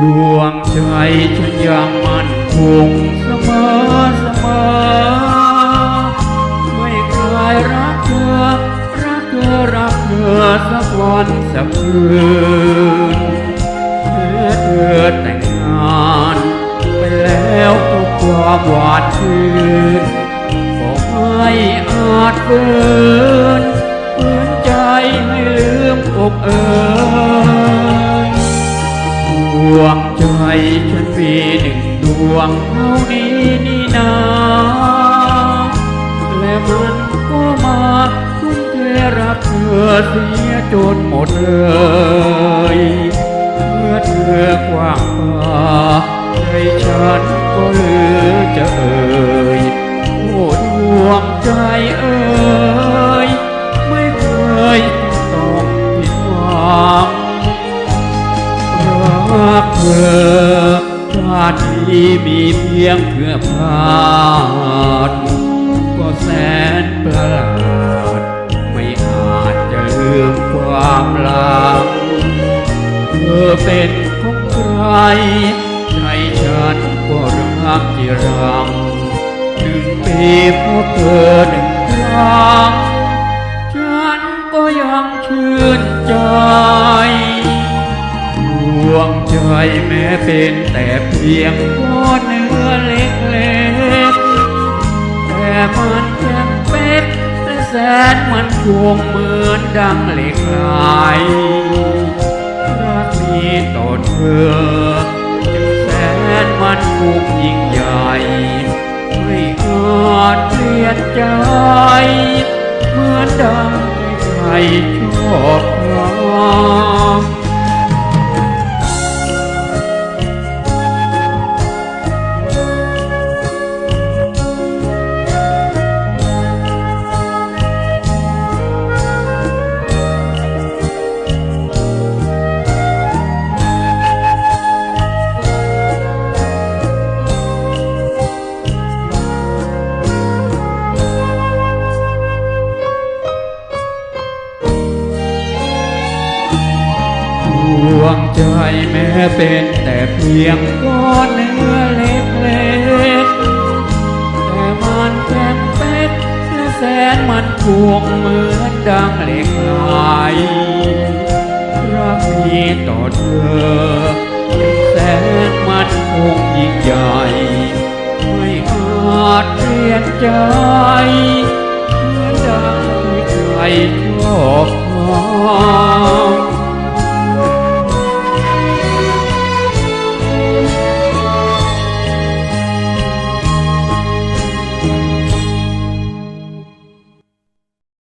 ดวงใจฉันยังมั่นคงเสมอเสมอ ไม่เคยรักเธอ รักเธอรักเธอสักวันสักคืนแม้เธอแต่งงานไปแล้วก็ความหวานชื่นก็ไม่อาจฝืน ใจฉันมีหนึ่งดวงเท่านี้นี่นาและมันก็มาทุ่มเทรักเธอเสียจนหมดเลย เมื่อเธอกว้างฟ้าใจฉันก็เหลือจะเอ่ยโอ้ดวงใจเอ่ย อชาติที่มีเพียงเพื่อพาดก็แสนประหลาด ไม่อาจจะลืมความหลังเธอเป็นของใครใจฉันก็รักที่รังหนึ่งปีเพราะเธอหนึ่งครั้ง งใจแม้เป็นแต่เพียงก้อนเนื้อเล็กๆแต่มันยังเป็ดและแสนมันคงเหมือนดังเหล็กไหลรักนี้ต่อเธอจึงแสนมันคงยิ่งใหญ่ไม่อาจเปลี่ยนใจเหมือนดังใครชอบเรา วงใจแม้เป็นแต่เพียงก้อนเนื้อเล็กๆ แต่มันแข็งเป็ดและแสนมันพวงเหมือนดังเหล็กไหลรักนี้ต่อเธอ แสนมันคงยิ่งใหญ่ ไม่อาจเปลี่ยนใจเหมือนดังใครชอบ